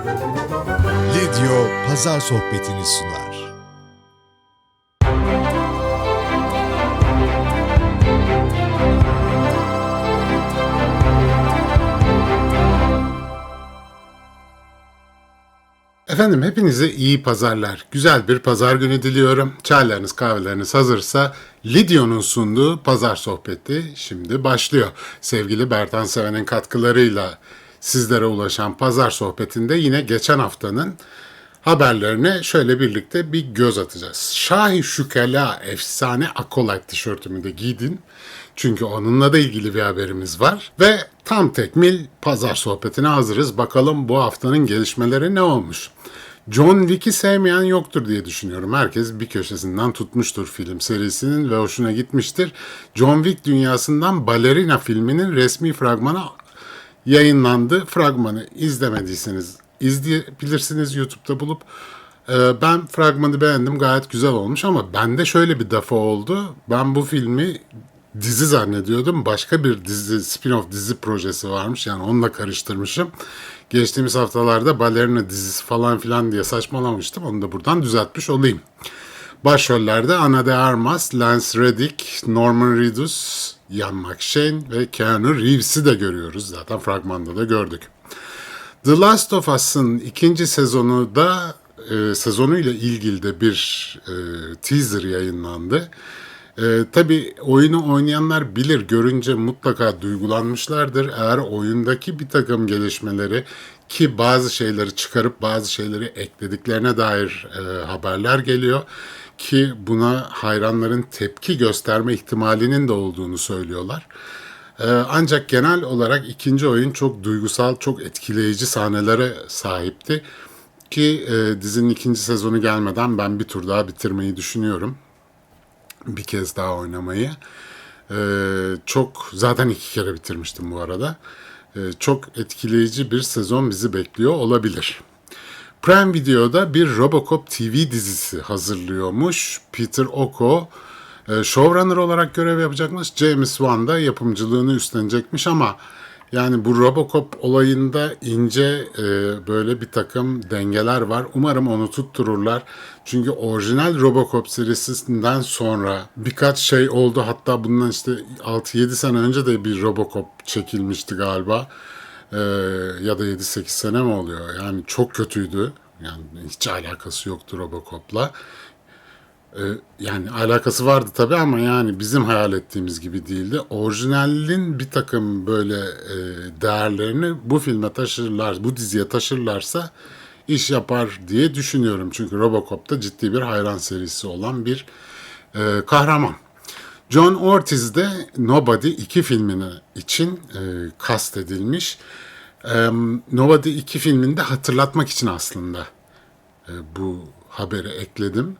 Lidyo Pazar Sohbetini sunar. Efendim hepinize iyi pazarlar. Güzel bir pazar günü diliyorum. Çaylarınız kahveleriniz hazırsa Lidyo'nun sunduğu pazar sohbeti şimdi başlıyor. Sevgili Bertan Seven'in katkılarıyla sizlere ulaşan pazar sohbetinde yine geçen haftanın haberlerine şöyle birlikte bir göz atacağız. Şahi Şükela efsane Akolite tişörtümü de giydim. Çünkü onunla da ilgili bir haberimiz var. Ve tam tekmil pazar sohbetine hazırız. Bakalım bu haftanın gelişmeleri ne olmuş? John Wick'i sevmeyen yoktur diye düşünüyorum. Herkes bir köşesinden tutmuştur film serisinin ve hoşuna gitmiştir. John Wick dünyasından Ballerina filminin resmi fragmanı yayınlandı. Fragmanı izlemediyseniz izleyebilirsiniz YouTube'da bulup. Ee, Ben fragmanı beğendim gayet güzel olmuş ama bende şöyle bir defa oldu. Ben bu filmi dizi zannediyordum. Başka bir dizi, spin-off dizi projesi varmış. Yani onunla karıştırmışım. Geçtiğimiz haftalarda balerina dizisi falan filan diye saçmalamıştım. Onu da buradan düzeltmiş olayım. Başrollerde Ana de Armas, Lance Reddick, Norman Reedus, Ian McShane ve Keanu Reeves'i de görüyoruz. Zaten fragmanda da gördük. The Last of Us'ın ikinci sezonu da e, sezonuyla ilgili de bir e, teaser yayınlandı. E, Tabi oyunu oynayanlar bilir, görünce mutlaka duygulanmışlardır. Eğer oyundaki bir takım gelişmeleri ki bazı şeyleri çıkarıp bazı şeyleri eklediklerine dair e, haberler geliyor ki buna hayranların tepki gösterme ihtimalinin de olduğunu söylüyorlar. Ee, ancak genel olarak ikinci oyun çok duygusal, çok etkileyici sahnelere sahipti. Ki e, dizinin ikinci sezonu gelmeden ben bir tur daha bitirmeyi düşünüyorum. Bir kez daha oynamayı. Ee, çok zaten iki kere bitirmiştim bu arada. Ee, çok etkileyici bir sezon bizi bekliyor olabilir. Prime Video'da bir Robocop TV dizisi hazırlıyormuş. Peter Oko e, showrunner olarak görev yapacakmış. James Wan da yapımcılığını üstlenecekmiş ama yani bu Robocop olayında ince e, böyle bir takım dengeler var. Umarım onu tuttururlar. Çünkü orijinal Robocop serisinden sonra birkaç şey oldu. Hatta bundan işte 6-7 sene önce de bir Robocop çekilmişti galiba. Ee, ya da 7-8 sene mi oluyor? Yani çok kötüydü. Yani hiç alakası yoktu Robocop'la. Ee, yani alakası vardı tabii ama yani bizim hayal ettiğimiz gibi değildi. Orijinalin bir takım böyle e, değerlerini bu filme taşırlar, bu diziye taşırlarsa iş yapar diye düşünüyorum. Çünkü Robocop'ta ciddi bir hayran serisi olan bir e, kahraman. John Ortiz de Nobody 2 filmini için e, kast edilmiş. E, Nobody 2 filminde hatırlatmak için aslında e, bu haberi ekledim.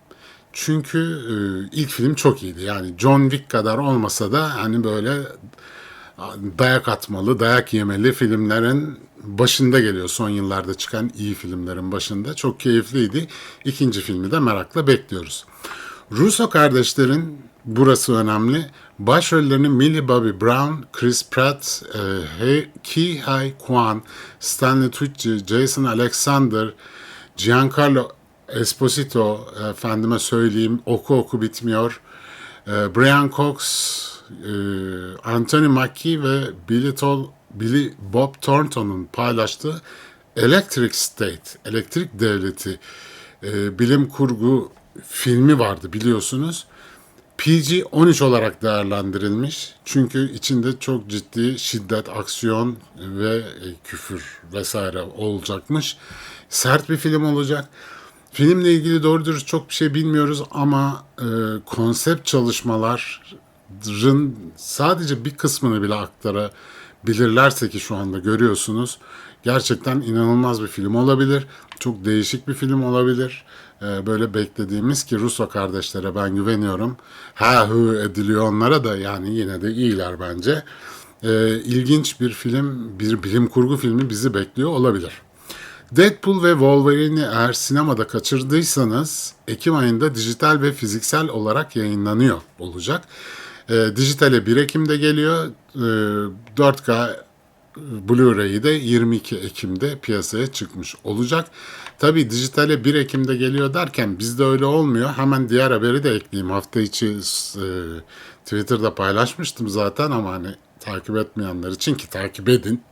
Çünkü e, ilk film çok iyiydi. Yani John Wick kadar olmasa da hani böyle dayak atmalı, dayak yemeli filmlerin başında geliyor. Son yıllarda çıkan iyi filmlerin başında. Çok keyifliydi. İkinci filmi de merakla bekliyoruz. Russo kardeşlerin burası önemli. Başrollerini Millie Bobby Brown, Chris Pratt, e, Ki Hai Kwan, Stanley Tucci, Jason Alexander, Giancarlo Esposito, efendime söyleyeyim oku oku bitmiyor. E, Brian Cox, e, Anthony Mackie ve Billy, Tol, Billy Bob Thornton'un paylaştığı Electric State, Elektrik Devleti e, bilim kurgu filmi vardı biliyorsunuz. PG-13 olarak değerlendirilmiş. Çünkü içinde çok ciddi şiddet, aksiyon ve e, küfür vesaire olacakmış. Sert bir film olacak. Filmle ilgili doğru dürüst çok bir şey bilmiyoruz ama e, konsept çalışmaların sadece bir kısmını bile aktarabilirlerse ki şu anda görüyorsunuz. Gerçekten inanılmaz bir film olabilir. Çok değişik bir film olabilir. E, böyle beklediğimiz ki Russo kardeşlere ben güveniyorum. Ha hı ediliyor onlara da yani yine de iyiler bence. E, ilginç bir film, bir bilim kurgu filmi bizi bekliyor olabilir. Deadpool ve Wolverine'i eğer sinemada kaçırdıysanız Ekim ayında dijital ve fiziksel olarak yayınlanıyor olacak. E, dijitale 1 Ekim'de geliyor. E, 4K Blu-ray'i de 22 Ekim'de piyasaya çıkmış olacak. Tabii dijitale 1 Ekim'de geliyor derken bizde öyle olmuyor. Hemen diğer haberi de ekleyeyim. Hafta içi e, Twitter'da paylaşmıştım zaten ama hani takip etmeyenler için ki takip edin.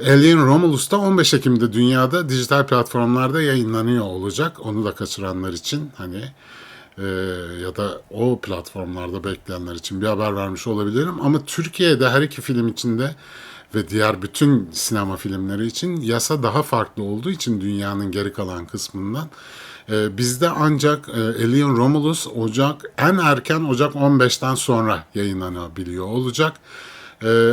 Alien Romulus da 15 Ekim'de dünyada dijital platformlarda yayınlanıyor olacak. Onu da kaçıranlar için hani e, ya da o platformlarda bekleyenler için bir haber vermiş olabilirim. Ama Türkiye'de her iki film içinde ve diğer bütün sinema filmleri için yasa daha farklı olduğu için dünyanın geri kalan kısmından e, bizde ancak e, Alien Romulus Ocak en erken Ocak 15'ten sonra yayınlanabiliyor olacak. E,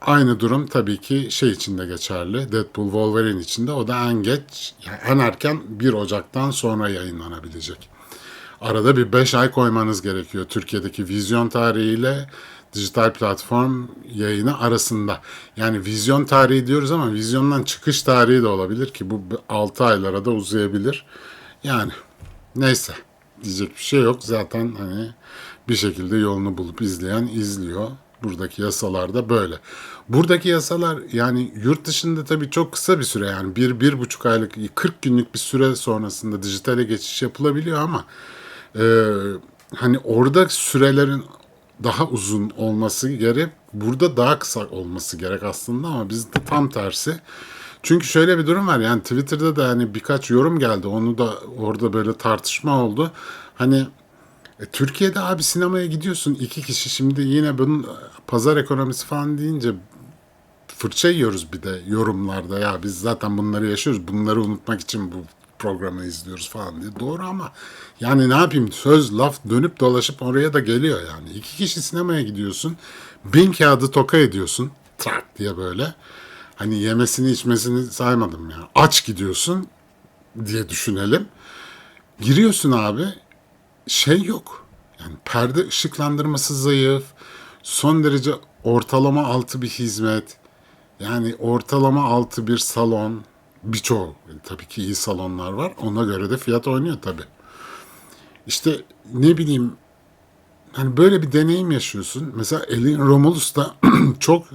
aynı durum tabii ki şey için de geçerli. Deadpool Wolverine için de o da en geç yani en erken 1 Ocak'tan sonra yayınlanabilecek. Arada bir 5 ay koymanız gerekiyor Türkiye'deki vizyon tarihiyle dijital platform yayını arasında. Yani vizyon tarihi diyoruz ama vizyondan çıkış tarihi de olabilir ki bu 6 aylara da uzayabilir. Yani neyse diyecek bir şey yok. Zaten hani bir şekilde yolunu bulup izleyen izliyor. Buradaki yasalar da böyle. Buradaki yasalar yani yurt dışında tabii çok kısa bir süre yani bir, bir buçuk aylık, 40 günlük bir süre sonrasında dijitale geçiş yapılabiliyor ama e, hani orada sürelerin daha uzun olması gerek. Burada daha kısa olması gerek aslında ama bizde tam tersi. Çünkü şöyle bir durum var yani Twitter'da da hani birkaç yorum geldi. Onu da orada böyle tartışma oldu. Hani e, Türkiye'de abi sinemaya gidiyorsun iki kişi şimdi yine bunun e, pazar ekonomisi falan deyince fırça yiyoruz bir de yorumlarda ya biz zaten bunları yaşıyoruz bunları unutmak için bu programı izliyoruz falan diye. Doğru ama yani ne yapayım söz laf dönüp dolaşıp oraya da geliyor yani. İki kişi sinemaya gidiyorsun bin kağıdı toka ediyorsun trak diye böyle. Hani yemesini içmesini saymadım ya. Aç gidiyorsun diye düşünelim. Giriyorsun abi şey yok. Yani perde ışıklandırması zayıf. Son derece ortalama altı bir hizmet. Yani ortalama altı bir salon. Birçoğu tabii ki iyi salonlar var. Ona göre de fiyat oynuyor tabii. İşte ne bileyim hani böyle bir deneyim yaşıyorsun. Mesela Alien Romulus'ta çok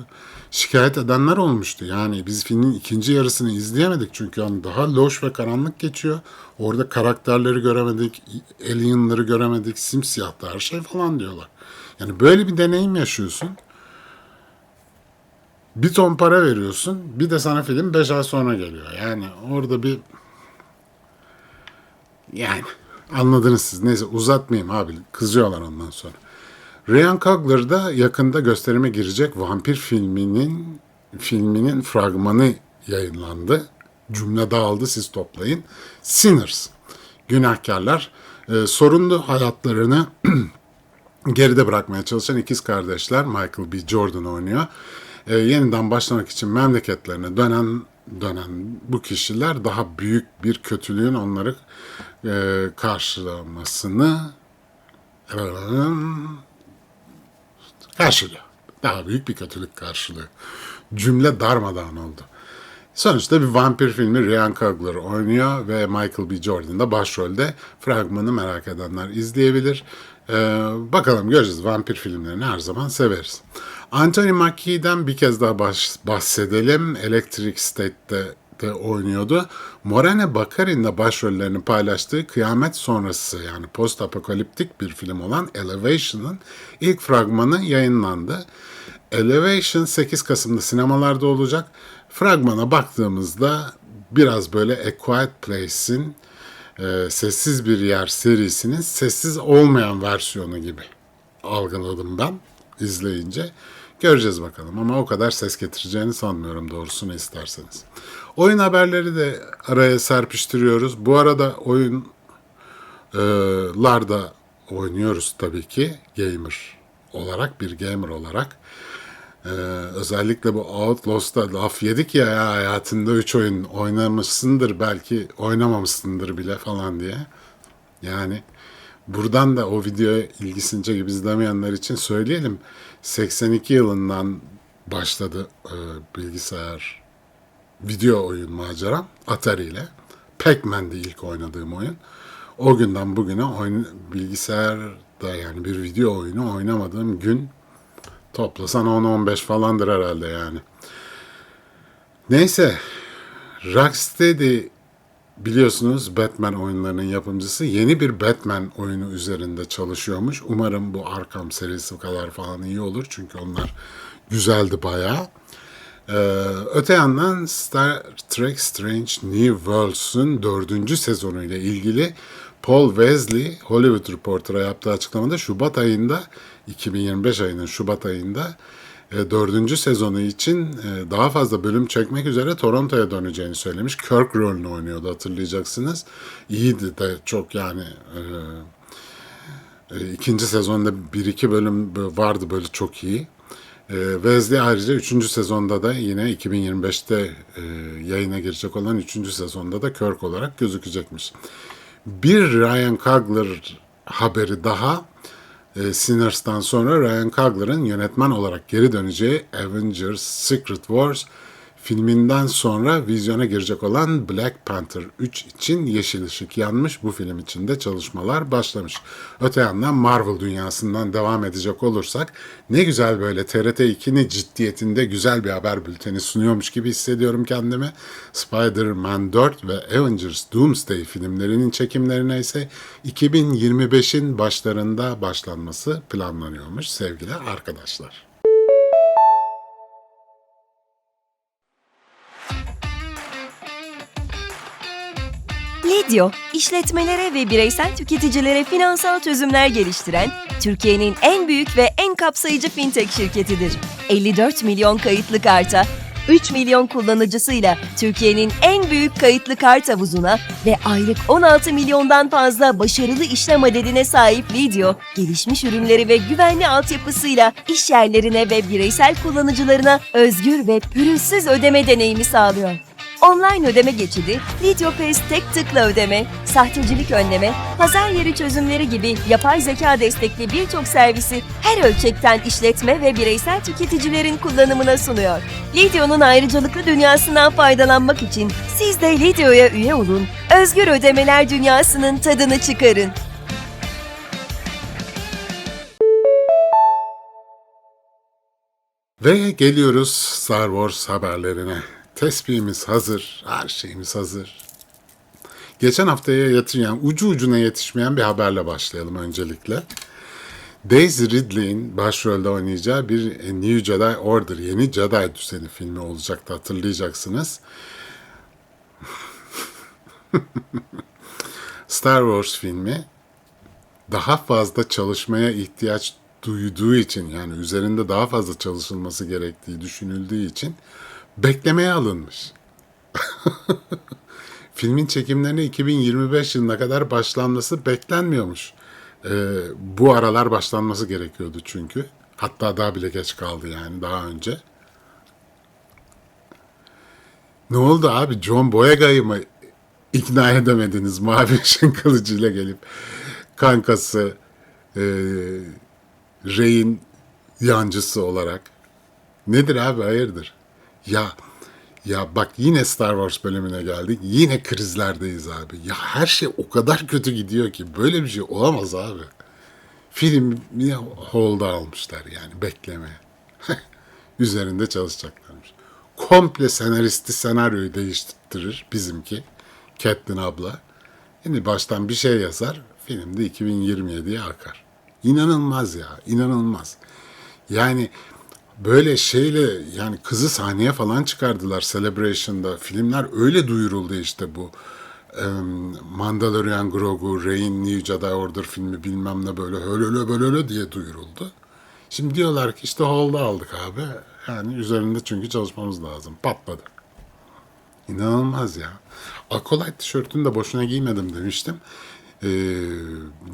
şikayet edenler olmuştu. Yani biz filmin ikinci yarısını izleyemedik çünkü hani daha loş ve karanlık geçiyor. Orada karakterleri göremedik, alienları göremedik, simsiyahtı her şey falan diyorlar. Yani böyle bir deneyim yaşıyorsun. Bir ton para veriyorsun. Bir de sana film 5 ay sonra geliyor. Yani orada bir yani anladınız siz. Neyse uzatmayayım abi. Kızıyorlar ondan sonra. Ryan Coogler da yakında gösterime girecek vampir filminin filminin fragmanı yayınlandı. Cümle dağıldı siz toplayın. Sinners. Günahkarlar. E, sorunlu hayatlarını geride bırakmaya çalışan ikiz kardeşler Michael B. Jordan oynuyor. E, yeniden başlamak için memleketlerine dönen dönen bu kişiler daha büyük bir kötülüğün onları e, karşılamasını e, karşılıyor. Daha büyük bir kötülük karşılıyor. Cümle darmadağın oldu. Sonuçta bir vampir filmi Ryan Coogler oynuyor ve Michael B. Jordan da başrolde. Fragmanı merak edenler izleyebilir. Ee, bakalım göreceğiz. Vampir filmlerini her zaman severiz. Anthony Mackie'den bir kez daha bahsedelim. Electric State'de de oynuyordu. Morene Baccarin de başrollerini paylaştığı kıyamet sonrası yani post apokaliptik bir film olan Elevation'ın ilk fragmanı yayınlandı. Elevation 8 Kasım'da sinemalarda olacak. Fragmana baktığımızda biraz böyle A Quiet Place'in e, Sessiz Bir Yer serisinin sessiz olmayan versiyonu gibi algıladım ben izleyince. Göreceğiz bakalım ama o kadar ses getireceğini sanmıyorum doğrusunu isterseniz. Oyun haberleri de araya serpiştiriyoruz. Bu arada oyunlarda oynuyoruz tabii ki gamer olarak bir gamer olarak. Ee, özellikle bu Outlaws'ta laf yedik ya, ya hayatında 3 oyun oynamışsındır belki oynamamışsındır bile falan diye. Yani buradan da o videoya ilgisini çekip izlemeyenler için söyleyelim. 82 yılından başladı e, bilgisayar video oyun maceram Atari ile. Pac-Man'di ilk oynadığım oyun. O günden bugüne oyun, bilgisayarda yani bir video oyunu oynamadığım gün toplasan 10-15 falandır herhalde yani. Neyse, Rocksteady biliyorsunuz Batman oyunlarının yapımcısı yeni bir Batman oyunu üzerinde çalışıyormuş. Umarım bu Arkham serisi kadar falan iyi olur çünkü onlar güzeldi bayağı. Ee, öte yandan Star Trek Strange New Worlds'un dördüncü sezonuyla ilgili Paul Wesley Hollywood Reporter'a yaptığı açıklamada Şubat ayında 2025 ayının Şubat ayında dördüncü sezonu için e, daha fazla bölüm çekmek üzere Toronto'ya döneceğini söylemiş. Kirk rolünü oynuyordu hatırlayacaksınız. İyiydi de çok yani e, e, ikinci sezonda bir iki bölüm vardı böyle çok iyi. E, Wesley ayrıca 3. sezonda da yine 2025'te e, yayına girecek olan 3. sezonda da Kirk olarak gözükecekmiş. Bir Ryan Coogler haberi daha. E, Sinners'tan sonra Ryan Coogler'ın yönetmen olarak geri döneceği Avengers Secret Wars filminden sonra vizyona girecek olan Black Panther 3 için yeşil ışık yanmış. Bu film için de çalışmalar başlamış. Öte yandan Marvel dünyasından devam edecek olursak ne güzel böyle TRT 2'nin ciddiyetinde güzel bir haber bülteni sunuyormuş gibi hissediyorum kendimi. Spider-Man 4 ve Avengers Doomsday filmlerinin çekimlerine ise 2025'in başlarında başlanması planlanıyormuş sevgili arkadaşlar. Lidyo, işletmelere ve bireysel tüketicilere finansal çözümler geliştiren Türkiye'nin en büyük ve en kapsayıcı fintech şirketidir. 54 milyon kayıtlı karta, 3 milyon kullanıcısıyla Türkiye'nin en büyük kayıtlı kart havuzuna ve aylık 16 milyondan fazla başarılı işlem adedine sahip Lidyo, gelişmiş ürünleri ve güvenli altyapısıyla iş yerlerine ve bireysel kullanıcılarına özgür ve pürüzsüz ödeme deneyimi sağlıyor. Online ödeme geçidi, LidyoPass tek tıkla ödeme, sahtecilik önleme, pazar yeri çözümleri gibi yapay zeka destekli birçok servisi her ölçekten işletme ve bireysel tüketicilerin kullanımına sunuyor. Lidyo'nun ayrıcalıklı dünyasından faydalanmak için siz de Lidyo'ya üye olun, özgür ödemeler dünyasının tadını çıkarın. Ve geliyoruz Star Wars haberlerine. Tespihimiz hazır, her şeyimiz hazır. Geçen haftaya yatırmayan, ucu ucuna yetişmeyen bir haberle başlayalım öncelikle. Daisy Ridley'in başrolde oynayacağı bir New Jedi Order, yeni Jedi düzeni filmi olacaktı hatırlayacaksınız. Star Wars filmi daha fazla çalışmaya ihtiyaç duyduğu için yani üzerinde daha fazla çalışılması gerektiği düşünüldüğü için beklemeye alınmış. Filmin çekimlerine 2025 yılına kadar başlanması beklenmiyormuş. Ee, bu aralar başlanması gerekiyordu çünkü. Hatta daha bile geç kaldı yani daha önce. Ne oldu abi? John Boyega'yı mı ikna edemediniz mavi ışın kılıcıyla gelip kankası e, Rey'in yancısı olarak. Nedir abi hayırdır? Ya ya bak yine Star Wars bölümüne geldik. Yine krizlerdeyiz abi. Ya her şey o kadar kötü gidiyor ki böyle bir şey olamaz abi. Film yine holda almışlar yani bekleme. Üzerinde çalışacaklarmış. Komple senaristi senaryoyu değiştirir bizimki. Catelyn abla. Şimdi baştan bir şey yazar. Filmde 2027'ye akar. İnanılmaz ya, inanılmaz. Yani böyle şeyle yani kızı sahneye falan çıkardılar Celebration'da. Filmler öyle duyuruldu işte bu. Mandalorian Grogu, Rey'in New Jedi Order filmi bilmem ne böyle öyle öyle böyle öyle diye duyuruldu. Şimdi diyorlar ki işte holda aldık abi. Yani üzerinde çünkü çalışmamız lazım. Patladı. İnanılmaz ya. Acolyte tişörtünü de boşuna giymedim demiştim. Ee,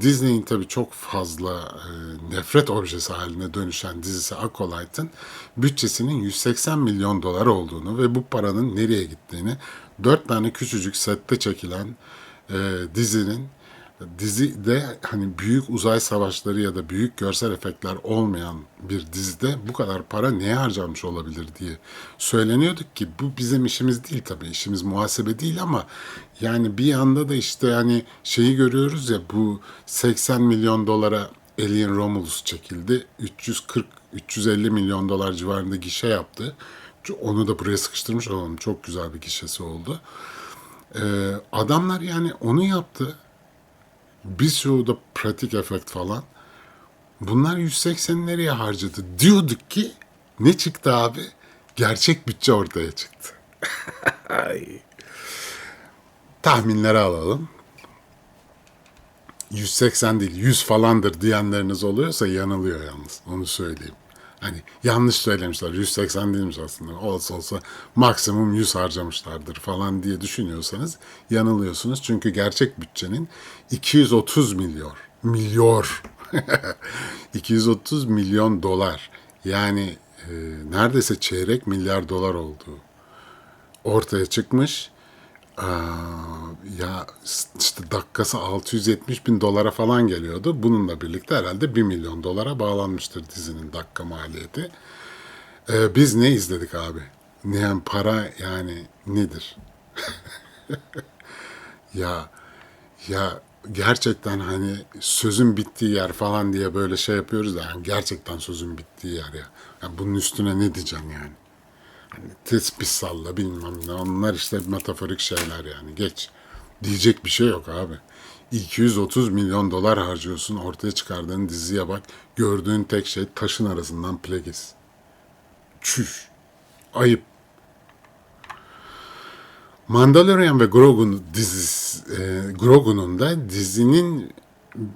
Disney'in tabii çok fazla e, nefret objesi haline dönüşen dizisi Acolyte'ın bütçesinin 180 milyon dolar olduğunu ve bu paranın nereye gittiğini dört tane küçücük sette çekilen e, dizinin dizide hani büyük uzay savaşları ya da büyük görsel efektler olmayan bir dizide bu kadar para neye harcanmış olabilir diye söyleniyorduk ki bu bizim işimiz değil tabii işimiz muhasebe değil ama yani bir yanda da işte yani şeyi görüyoruz ya bu 80 milyon dolara Alien Romulus çekildi 340 350 milyon dolar civarında gişe yaptı Onu da buraya sıkıştırmış olalım. Çok güzel bir gişesi oldu. Ee, adamlar yani onu yaptı. Bir sürü de pratik efekt falan. Bunlar 180 nereye harcadı? Diyorduk ki ne çıktı abi? Gerçek bütçe ortaya çıktı. Tahminleri alalım. 180 değil 100 falandır diyenleriniz oluyorsa yanılıyor yalnız. Onu söyleyeyim. Hani yanlış söylemişler. 180 değilmiş aslında. Olsa olsa maksimum 100 harcamışlardır falan diye düşünüyorsanız yanılıyorsunuz. Çünkü gerçek bütçenin 230 milyon. Milyor. 230 milyon dolar. Yani e, neredeyse çeyrek milyar dolar olduğu ortaya çıkmış. Aa, ya işte dakikası 670 bin dolara falan geliyordu. Bununla birlikte herhalde 1 milyon dolara bağlanmıştır dizinin dakika maliyeti. Ee, biz ne izledik abi? Ne yani para yani nedir? ya ya gerçekten hani sözün bittiği yer falan diye böyle şey yapıyoruz da yani gerçekten sözün bittiği yer ya. Yani bunun üstüne ne diyeceğim yani? Hani tespih salla bilmem ne onlar işte metaforik şeyler yani geç. Diyecek bir şey yok abi. 230 milyon dolar harcıyorsun ortaya çıkardığın diziye bak. Gördüğün tek şey taşın arasından Plagueis. Çüş. Ayıp. Mandalorian ve Grogu dizisi, e, Grogu'nun da dizinin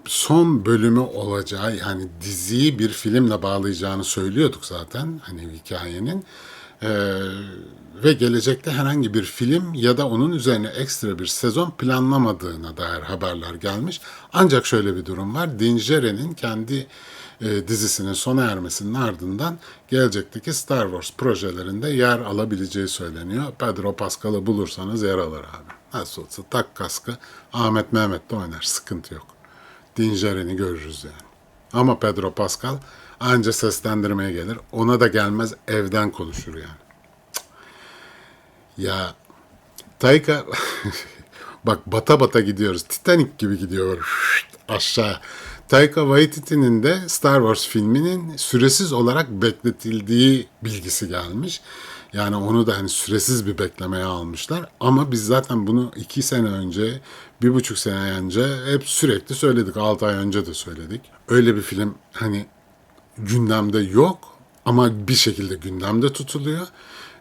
son bölümü olacağı yani diziyi bir filmle bağlayacağını söylüyorduk zaten hani hikayenin. Ee, ve gelecekte herhangi bir film ya da onun üzerine ekstra bir sezon planlamadığına dair haberler gelmiş. Ancak şöyle bir durum var. Dinjere'nin kendi e, dizisinin sona ermesinin ardından gelecekteki Star Wars projelerinde yer alabileceği söyleniyor. Pedro Pascal'ı bulursanız yer alır abi. Nasıl olsa tak kaskı Ahmet Mehmet de oynar. Sıkıntı yok. Dinjeren'i görürüz yani. Ama Pedro Pascal anca seslendirmeye gelir. Ona da gelmez evden konuşur yani. Ya Taika bak bata bata gidiyoruz. Titanic gibi gidiyor aşağı. Taika Waititi'nin de Star Wars filminin süresiz olarak bekletildiği bilgisi gelmiş. Yani onu da hani süresiz bir beklemeye almışlar. Ama biz zaten bunu iki sene önce, bir buçuk sene önce hep sürekli söyledik. Altı ay önce de söyledik. Öyle bir film hani gündemde yok ama bir şekilde gündemde tutuluyor.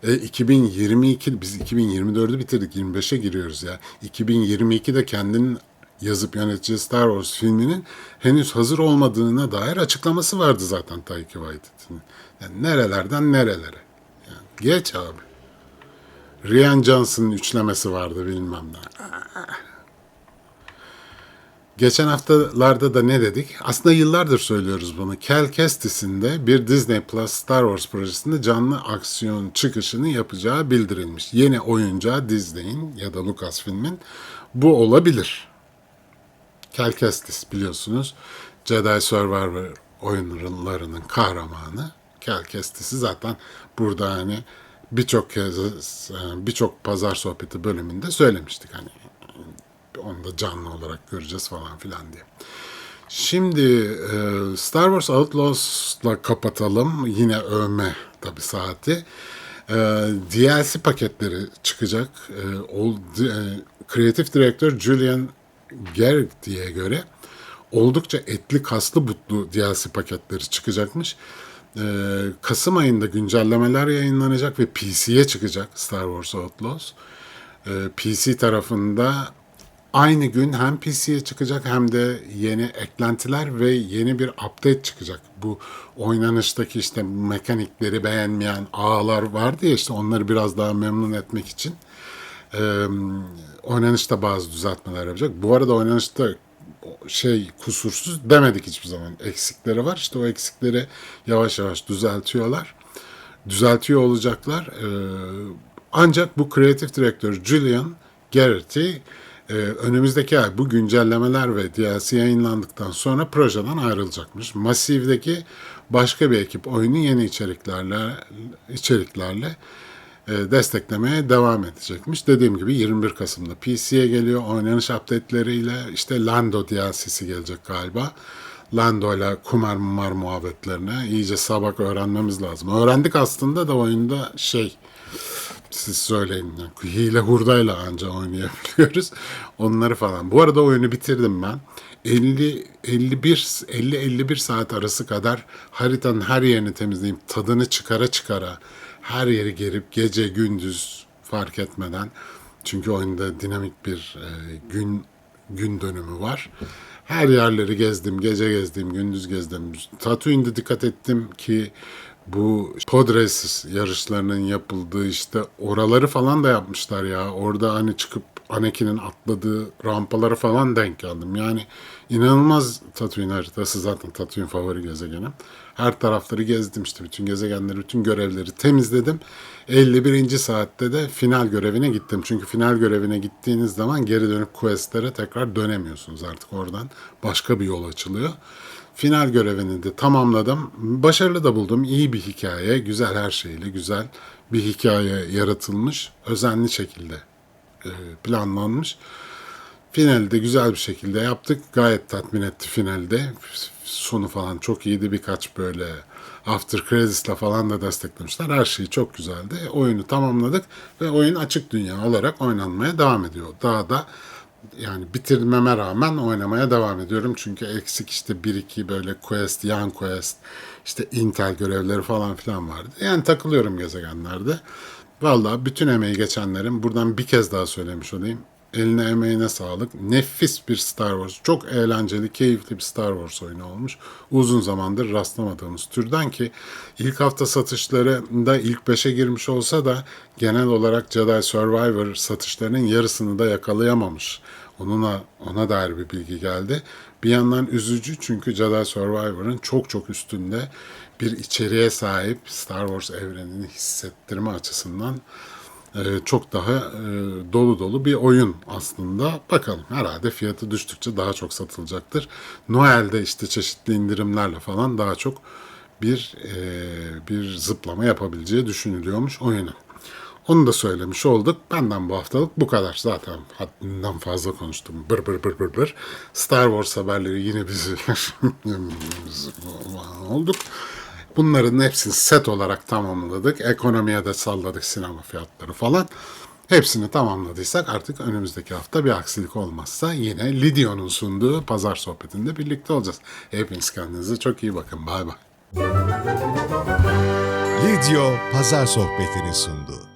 E, 2022 biz 2024'ü bitirdik 25'e giriyoruz ya. 2022'de kendinin yazıp yöneteceği Star Wars filminin henüz hazır olmadığına dair açıklaması vardı zaten Taika Waititi'nin. Yani nerelerden nerelere. Yani geç abi. Rian Johnson'ın üçlemesi vardı bilmem ne. Geçen haftalarda da ne dedik? Aslında yıllardır söylüyoruz bunu. Cal Kestis'in bir Disney Plus Star Wars projesinde canlı aksiyon çıkışını yapacağı bildirilmiş. Yeni oyuncağı Disney'in ya da Lucasfilm'in bu olabilir. Cal Kestis biliyorsunuz Jedi Survivor oyunlarının kahramanı. Cal Kestis'i zaten burada hani birçok kez birçok pazar sohbeti bölümünde söylemiştik hani onu da canlı olarak göreceğiz falan filan diye. Şimdi e, Star Wars Outlaws'la kapatalım. Yine övme tabi saati. E, DLC paketleri çıkacak. E, kreatif direktör Julian Gerdi'ye göre oldukça etli kaslı butlu DLC paketleri çıkacakmış. Kasım ayında güncellemeler yayınlanacak ve PC'ye çıkacak Star Wars Outlaws. PC tarafında aynı gün hem PC'ye çıkacak hem de yeni eklentiler ve yeni bir update çıkacak. Bu oynanıştaki işte mekanikleri beğenmeyen ağlar vardı ya işte onları biraz daha memnun etmek için e, oynanışta bazı düzeltmeler yapacak. Bu arada oynanışta şey kusursuz demedik hiçbir zaman. Eksikleri var. İşte o eksikleri yavaş yavaş düzeltiyorlar. Düzeltiyor olacaklar. E, ancak bu kreatif direktör Julian Garrity ee, önümüzdeki ay bu güncellemeler ve DLC yayınlandıktan sonra projeden ayrılacakmış. Massive'deki başka bir ekip oyunu yeni içeriklerle içeriklerle e, desteklemeye devam edecekmiş. Dediğim gibi 21 Kasım'da PC'ye geliyor. Oynanış update'leriyle işte Lando DLC'si gelecek galiba. Lando'yla kumar mumar muhabbetlerine iyice sabak öğrenmemiz lazım. Öğrendik aslında da oyunda şey siz söyleyin. yani Hile hurdayla anca oynayabiliyoruz. Onları falan. Bu arada oyunu bitirdim ben. 50 51 50 51 saat arası kadar haritanın her yerini temizleyip tadını çıkara çıkara her yeri gerip gece gündüz fark etmeden çünkü oyunda dinamik bir e, gün gün dönümü var. Her yerleri gezdim, gece gezdim, gündüz gezdim. Tatooine'de dikkat ettim ki bu pod race yarışlarının yapıldığı işte oraları falan da yapmışlar ya. Orada hani çıkıp Anakin'in atladığı rampalara falan denk geldim. Yani inanılmaz Tatooine haritası zaten Tatooine favori gezegenim. Her tarafları gezdim işte bütün gezegenleri, bütün görevleri temizledim. 51. saatte de final görevine gittim. Çünkü final görevine gittiğiniz zaman geri dönüp questlere tekrar dönemiyorsunuz artık oradan. Başka bir yol açılıyor. Final görevini de tamamladım. Başarılı da buldum. İyi bir hikaye, güzel her şeyle güzel bir hikaye yaratılmış. Özenli şekilde e, planlanmış. Finali de güzel bir şekilde yaptık. Gayet tatmin etti finalde. Sonu falan çok iyiydi. Birkaç böyle after credits'la falan da desteklemişler. Her şey çok güzeldi. Oyunu tamamladık ve oyun açık dünya olarak oynanmaya devam ediyor. Daha da yani bitirmeme rağmen oynamaya devam ediyorum. Çünkü eksik işte bir iki böyle quest, yan quest, işte Intel görevleri falan filan vardı. Yani takılıyorum gezegenlerde. Vallahi bütün emeği geçenlerin buradan bir kez daha söylemiş olayım. Eline emeğine sağlık. Nefis bir Star Wars. Çok eğlenceli, keyifli bir Star Wars oyunu olmuş. Uzun zamandır rastlamadığımız türden ki ilk hafta satışlarında ilk 5'e girmiş olsa da genel olarak Jedi Survivor satışlarının yarısını da yakalayamamış. Onuna, ona dair bir bilgi geldi. Bir yandan üzücü çünkü Jedi Survivor'ın çok çok üstünde bir içeriğe sahip Star Wars evrenini hissettirme açısından çok daha e, dolu dolu bir oyun aslında. Bakalım herhalde fiyatı düştükçe daha çok satılacaktır. Noel'de işte çeşitli indirimlerle falan daha çok bir e, bir zıplama yapabileceği düşünülüyormuş oyunu. Onu da söylemiş olduk. Benden bu haftalık bu kadar. Zaten haddinden fazla konuştum. Bır bır bır bır bır. Star Wars haberleri yine bizi olduk. Bunların hepsini set olarak tamamladık. Ekonomiye de salladık sinema fiyatları falan. Hepsini tamamladıysak artık önümüzdeki hafta bir aksilik olmazsa yine Lidio'nun sunduğu pazar sohbetinde birlikte olacağız. Hepiniz kendinize çok iyi bakın. Bay bay. Lidyo Pazar Sohbeti'ni sundu.